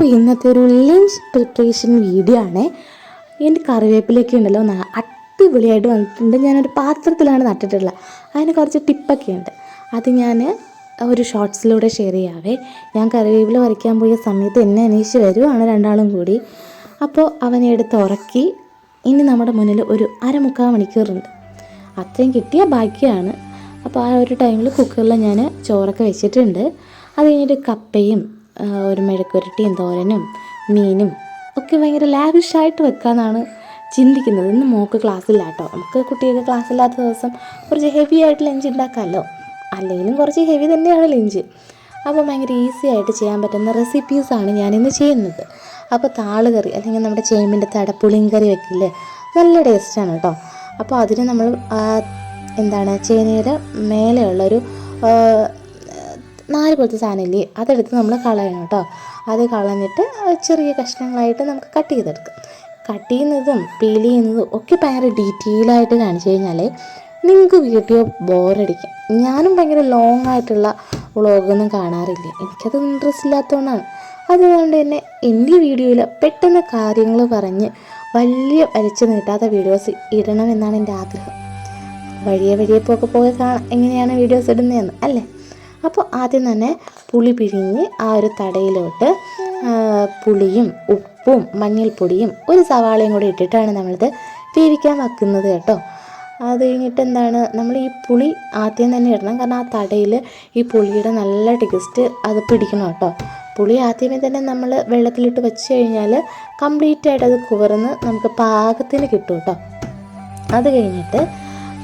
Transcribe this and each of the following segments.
അപ്പോൾ ഇന്നത്തെ ഒരു ലഞ്ച് പ്രിപ്പറേഷൻ വീഡിയോ ആണ്. എന്റെ കറിവേപ്പിലൊക്കെ ഉണ്ടല്ലോ അടിപൊളിയായിട്ട് വന്നിട്ടുണ്ട്. ഞാനൊരു പാത്രത്തിലാണ് നട്ടിട്ടുള്ളത്. അതിന് കുറച്ച് ടിപ്പൊക്കെ ഉണ്ട്. അത് ഞാൻ ഒരു ഷോർട്സിലൂടെ ഷെയർ ചെയ്യാവേ. ഞാൻ കറിവേപ്പില വരയ്ക്കാൻ പോയ സമയത്ത് എന്നെ അന്വേഷിച്ച് വരുവാണ് രണ്ടാളും കൂടി. അപ്പോൾ അവനെ എടുത്ത് ഉറക്കി ഇനി നമ്മുടെ മുന്നിൽ ഒരു അരമുക്കാൽ മണിക്കൂറുണ്ട് അത്രയും കിട്ടിയ ബാക്കിയാണ് അപ്പോൾ ആ ഒരു ടൈമിൽ കുക്കറിൽ ഞാൻ ചോറൊക്കെ വെച്ചിട്ടുണ്ട്. അത് കഴിഞ്ഞിട്ട് കപ്പയും ഒരു മെഴുക്കുരട്ടിയും തോരനും മീനും ഒക്കെ ഭയങ്കര ലാവിഷായിട്ട് വെക്കാമെന്നാണ് ചിന്തിക്കുന്നത്. ഇന്ന് മോക്ക് ക്ലാസ്സില്ല കേട്ടോ നമുക്ക് കുട്ടികൾക്ക് ക്ലാസ്സില്ലാത്ത ദിവസം കുറച്ച് ഹെവി ആയിട്ട് ലഞ്ച് ഉണ്ടാക്കാമല്ലോ അല്ലെങ്കിലും കുറച്ച് ഹെവി തന്നെയാണ് ലഞ്ച് അപ്പോൾ ഭയങ്കര ഈസി ആയിട്ട് ചെയ്യാൻ പറ്റുന്ന റെസിപ്പീസാണ് ഞാനിന്ന് ചെയ്യുന്നത്. അപ്പോൾ താളുകറി അല്ലെങ്കിൽ നമ്മുടെ ചേമ്പിന്റെ തട പുളിങ്കറി വെക്കില്ലേ? നല്ല ടേസ്റ്റാണ് കേട്ടോ. അപ്പോൾ അതിന് നമ്മൾ എന്താണ് ചേനയുടെ മേലെയുള്ളൊരു നാല് പോലത്തെ സാധനമില്ലേ? അതെടുത്ത് നമ്മൾ കളയണം കേട്ടോ. അത് കളഞ്ഞിട്ട് ചെറിയ കഷ്ണങ്ങളായിട്ട് നമുക്ക് കട്ട് ചെയ്തെടുക്കാം. കട്ട് ചെയ്യുന്നതും പീൽ ചെയ്യുന്നതും ഒക്കെ ഭയങ്കര ഡീറ്റെയിൽ ആയിട്ട് കാണിച്ചു കഴിഞ്ഞാൽ നിങ്ങൾക്ക് വീഡിയോ ബോറടിക്കും. ഞാനും ഭയങ്കര ലോങ് ആയിട്ടുള്ള വ്ളോഗൊന്നും കാണാറില്ല. എനിക്കത് ഇൻട്രസ്റ്റ് ഇല്ലാത്തതുകൊണ്ടാണ്. അതുകൊണ്ട് തന്നെ എന്റെ വീഡിയോയിൽ പെട്ടെന്ന് കാര്യങ്ങൾ പറഞ്ഞ് വലിയ വലിച്ചു നീട്ടാത്ത വീഡിയോസ് ഇടണമെന്നാണ് എന്റെ ആഗ്രഹം. വഴിയെ വഴിയെ പോക്കെ പോകെ കാണാം. എങ്ങനെയാണ് വീഡിയോസ് ഇടുന്നതെന്ന് അല്ലേ? അപ്പോൾ ആദ്യം തന്നെ പുളി പിഴിഞ്ഞ് ആ ഒരു തടയിലോട്ട് പുളിയും ഉപ്പും മഞ്ഞൾപ്പൊടിയും ഒരു സവാളയും കൂടി ഇട്ടിട്ടാണ് നമ്മളിത് വേവിക്കാൻ വെക്കുന്നത് കേട്ടോ. അത് കഴിഞ്ഞിട്ട് എന്താണ് നമ്മൾ ഈ പുളി ആദ്യം തന്നെ ഇടണം. കാരണം ആ തടയിൽ ഈ പുളിയുടെ നല്ല ടേസ്റ്റ് അത് പിടിക്കണം കേട്ടോ. പുളി ആദ്യമേ തന്നെ നമ്മൾ വെള്ളത്തിലിട്ട് വെച്ച് കഴിഞ്ഞാൽ കംപ്ലീറ്റ് ആയിട്ട് അത് കുവർന്ന് നമുക്ക് പാകത്തിന് കിട്ടും കേട്ടോ. അത് കഴിഞ്ഞിട്ട്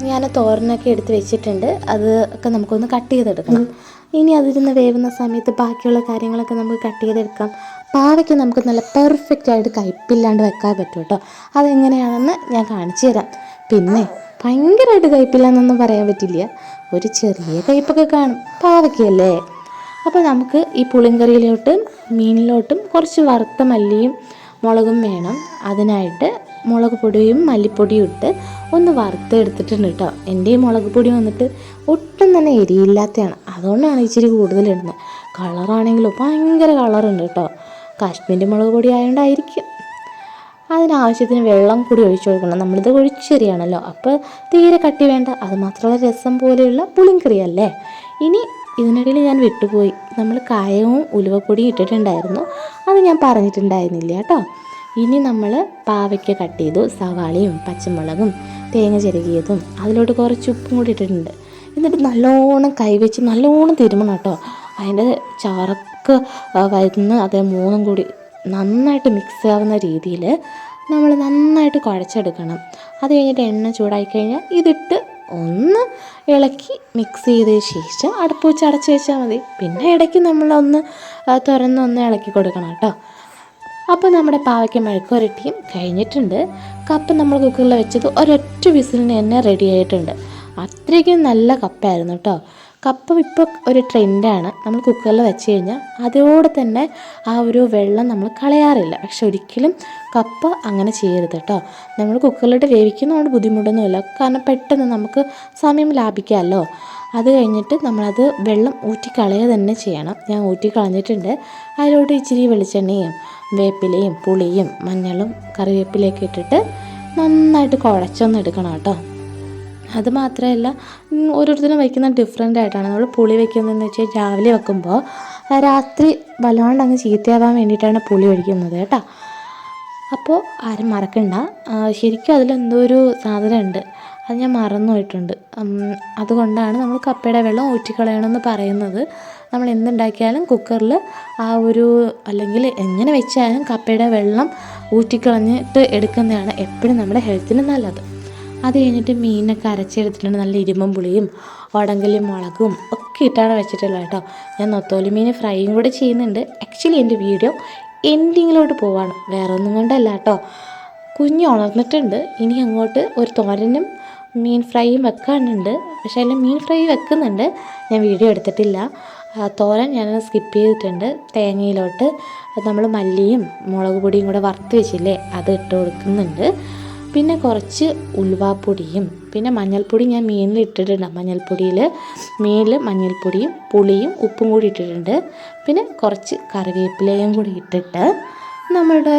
ഞാൻ തോരനൊക്കെ എടുത്ത് വെച്ചിട്ടുണ്ട്. അത് ഒക്കെ നമുക്കൊന്ന് കട്ട് ചെയ്തെടുക്കണം. ഇനി അതിരുന്ന് വേവുന്ന സമയത്ത് ബാക്കിയുള്ള കാര്യങ്ങളൊക്കെ നമുക്ക് കട്ട് ചെയ്തെടുക്കാം. പാവയ്ക്ക് നമുക്ക് നല്ല പെർഫെക്റ്റ് ആയിട്ട് കയ്പില്ലാണ്ട് വെക്കാൻ പറ്റും കേട്ടോ അതെങ്ങനെയാണെന്ന് ഞാൻ കാണിച്ചു തരാം. പിന്നെ ഭയങ്കരമായിട്ട് കയ്പില്ല എന്നൊന്നും പറയാൻ പറ്റില്ല. ഒരു ചെറിയ കയ്പൊക്കെ കാണും. പാവയ്ക്കല്ലേ? അപ്പോൾ നമുക്ക് ഈ പുളിങ്കറിയിലോട്ടും മീനിലോട്ടും കുറച്ച് വറുത്ത മല്ലിയും മുളകും വേണം. അതിനായിട്ട് മുളക് പൊടിയും മല്ലിപ്പൊടിയും ഇട്ട് ഒന്ന് വറുത്തെടുത്തിട്ടുണ്ട് കേട്ടോ എന്റെ ഈ മുളക് പൊടി വന്നിട്ട് ഒട്ടും തന്നെ എരിയില്ലാത്തതാണ് അതുകൊണ്ടാണ് ഇച്ചിരി കൂടുതലിടുന്നത് കളറാണെങ്കിലും ഭയങ്കര കളറുണ്ട് കേട്ടോ കാശ്മീരി മുളക് പൊടി ആയതുകൊണ്ടായിരിക്കും അതിനാവശ്യത്തിന് വെള്ളം കൂടി ഒഴിച്ചു കൊടുക്കണം. നമ്മളിത് ഒഴിച്ചെറിയാണല്ലോ അപ്പോൾ തീരെ കട്ടി വേണ്ട. അത് മാത്രമുള്ള രസം പോലെയുള്ള പുളിങ്കറിയല്ലേ? ഇനി ഇതിനിടയിൽ ഞാൻ വിട്ടുപോയി. നമ്മൾ കായവും ഉലുവപ്പൊടിയും ഇട്ടിട്ടുണ്ടായിരുന്നു. അത് ഞാൻ പറഞ്ഞിട്ടുണ്ടായിരുന്നില്ല കേട്ടോ ഇനി നമ്മൾ പാവയ്ക്ക കട്ട് ചെയ്തു. സവാളയും പച്ചമുളകും തേങ്ങ ചിരകിയതും അതിലോട്ട് കുറച്ച് ഉപ്പും കൂടി ഇട്ടിട്ടുണ്ട്. എന്നിട്ട് നല്ലോണം കൈവച്ച് നല്ലോണം തിരുമണം കേട്ടോ. അതിന്റെ ചാറക്ക് വരുന്ന അതേ മൂന്നും കൂടി നന്നായിട്ട് മിക്സ് ആവുന്ന രീതിയിൽ നമ്മൾ നന്നായിട്ട് കുഴച്ചെടുക്കണം. അത് കഴിഞ്ഞിട്ട് എണ്ണ ചൂടായി കഴിഞ്ഞാൽ ഇതിട്ട് ഒന്ന് ഇളക്കി മിക്സ് ചെയ്തതിന് ശേഷം അടുപ്പ് വെച്ച് അടച്ച് വെച്ചാൽ മതി. പിന്നെ ഇടയ്ക്ക് നമ്മളൊന്ന് തുറന്ന് തുറന്നൊന്ന് ഇളക്കി കൊടുക്കണം കേട്ടോ. അപ്പോൾ നമ്മുടെ പാവയ്ക്ക മെഴുക്കുരട്ടിയും കഴിഞ്ഞിട്ടുണ്ട്. കപ്പ് നമ്മൾ കുക്കറിൽ വെച്ചത് ഒരൊറ്റ വിസിലിന് തന്നെ റെഡി ആയിട്ടുണ്ട്. അത്രയ്ക്കും നല്ല കപ്പയായിരുന്നു കേട്ടോ കപ്പ ഇപ്പോൾ ഒരു ട്രെൻഡാണ്. നമ്മൾ കുക്കറിൽ വെച്ച് കഴിഞ്ഞാൽ അതോടെ തന്നെ ആ ഒരു വെള്ളം നമ്മൾ കളയാറില്ല. പക്ഷെ ഒരിക്കലും കപ്പ അങ്ങനെ ചെയ്യരുത് കേട്ടോ. നമ്മൾ കുക്കറിലിട്ട് വേവിക്കുന്നതുകൊണ്ട് ബുദ്ധിമുട്ടൊന്നുമില്ല. കാരണം പെട്ടെന്ന് നമുക്ക് സമയം ലാഭിക്കാമല്ലോ. അത് കഴിഞ്ഞിട്ട് നമ്മളത് വെള്ളം ഊറ്റിക്കളയുക തന്നെ ചെയ്യണം. ഞാൻ ഊറ്റിക്കളഞ്ഞിട്ടുണ്ട് അതിലോട്ട് ഇച്ചിരി വെളിച്ചെണ്ണയും വേപ്പിലയും പുളിയും മഞ്ഞളും കറിവേപ്പിലയൊക്കെ ഇട്ടിട്ട് നന്നായിട്ട് കുഴച്ചൊന്നെടുക്കണം കേട്ടോ. അത് മാത്രമല്ല ഓരോരുത്തരും വയ്ക്കുന്ന ഡിഫറെന്റ് ആയിട്ടാണ്. നമ്മൾ പുളി വയ്ക്കുന്നതെന്ന് വെച്ചാൽ രാവിലെ വെക്കുമ്പോൾ രാത്രി വല്ലാണ്ട് അങ്ങ് ചീത്തയാവാൻ വേണ്ടിയിട്ടാണ് പുളി ഒഴിക്കുന്നത് കേട്ടോ. അപ്പോൾ ആരും മറക്കണ്ട. ശരിക്കും അതിലെന്തോ ഒരു സാധനമുണ്ട്. അത് ഞാൻ മറന്നു പോയിട്ടുണ്ട്. അതുകൊണ്ടാണ് നമ്മൾ കപ്പയുടെ വെള്ളം ഊറ്റിക്കളയണമെന്ന് പറയുന്നത്. നമ്മൾ എന്തുണ്ടാക്കിയാലും കുക്കറിൽ ആ ഒരു അല്ലെങ്കിൽ എങ്ങനെ വെച്ചാലും കപ്പയുടെ വെള്ളം ഊറ്റിക്കളഞ്ഞിട്ട് എടുക്കുന്നതാണ് എപ്പോഴും നമ്മുടെ ഹെൽത്തിന് നല്ലത്. അത് കഴിഞ്ഞിട്ട് മീനൊക്കെ അരച്ചെടുത്തിട്ടുണ്ട്. നല്ല ഇരുമ്പും പുളിയും ഉടങ്കലും മുളകും ഒക്കെ ഇട്ടാണ് വെച്ചിട്ടുള്ളത് കേട്ടോ. ഞാൻ നൊത്തോലി മീൻ ഫ്രൈയും കൂടെ ചെയ്യുന്നുണ്ട്. ആക്ച്വലി എന്റെ വീഡിയോ എൻഡിങ്ങിലോട്ട് പോവാണ്. വേറെ ഒന്നും കൊണ്ടല്ല കേട്ടോ. കുഞ്ഞ് ഉണർന്നിട്ടുണ്ട്. ഇനി അങ്ങോട്ട് ഒരു തോരനും മീൻ ഫ്രൈയും വെക്കാനുണ്ട്. പക്ഷേ അതിൽ മീൻ ഫ്രൈ വെക്കുന്നുണ്ട്. ഞാൻ വീഡിയോ എടുത്തിട്ടില്ല. തോരൻ ഞാൻ സ്കിപ്പ് ചെയ്തിട്ടുണ്ട്. തേങ്ങയിലോട്ട്. നമ്മൾ മല്ലിയും മുളക് പൊടിയും കൂടെ വറുത്ത് വെച്ചില്ലേ അത് ഇട്ട് കൊടുക്കുന്നുണ്ട്. പിന്നെ കുറച്ച് ഉൽവാപ്പൊടിയും പിന്നെ മഞ്ഞൾപ്പൊടി ഞാൻ മീനിൽ ഇട്ടിട്ടുണ്ട്. മഞ്ഞൾപ്പൊടിയിൽ മീനിൽ മഞ്ഞൾപ്പൊടിയും പുളിയും ഉപ്പും കൂടി ഇട്ടിട്ടുണ്ട്. പിന്നെ കുറച്ച് കറിവേപ്പിലയും കൂടി ഇട്ടിട്ട് നമ്മുടെ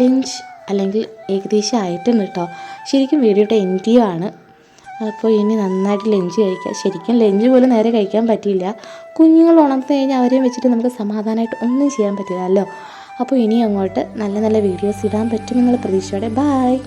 ലഞ്ച് അല്ലെങ്കിൽ ഏകദേശം ആയിട്ടുണ്ട് കേട്ടോ. ശരിക്കും വീഡിയോയുടെ എൻഡ് ആണ്. അപ്പോൾ ഇനി നന്നായിട്ട് ലഞ്ച് കഴിക്കുക ശരിക്കും ലഞ്ച് പോലും നേരെ കഴിക്കാൻ പറ്റിയില്ല. കുഞ്ഞുങ്ങൾ ഉണർന്നു കഴിഞ്ഞാൽ അവരെയും വെച്ചിട്ട് നമുക്ക് സമാധാനമായിട്ട് ഒന്നും ചെയ്യാൻ പറ്റില്ലല്ലോ അപ്പോൾ ഇനി അങ്ങോട്ട് നല്ല നല്ല വീഡിയോസ് ഇടാൻ പറ്റും പറ്റുമെന്നുള്ള പ്രതീക്ഷയോടെ. ബായ്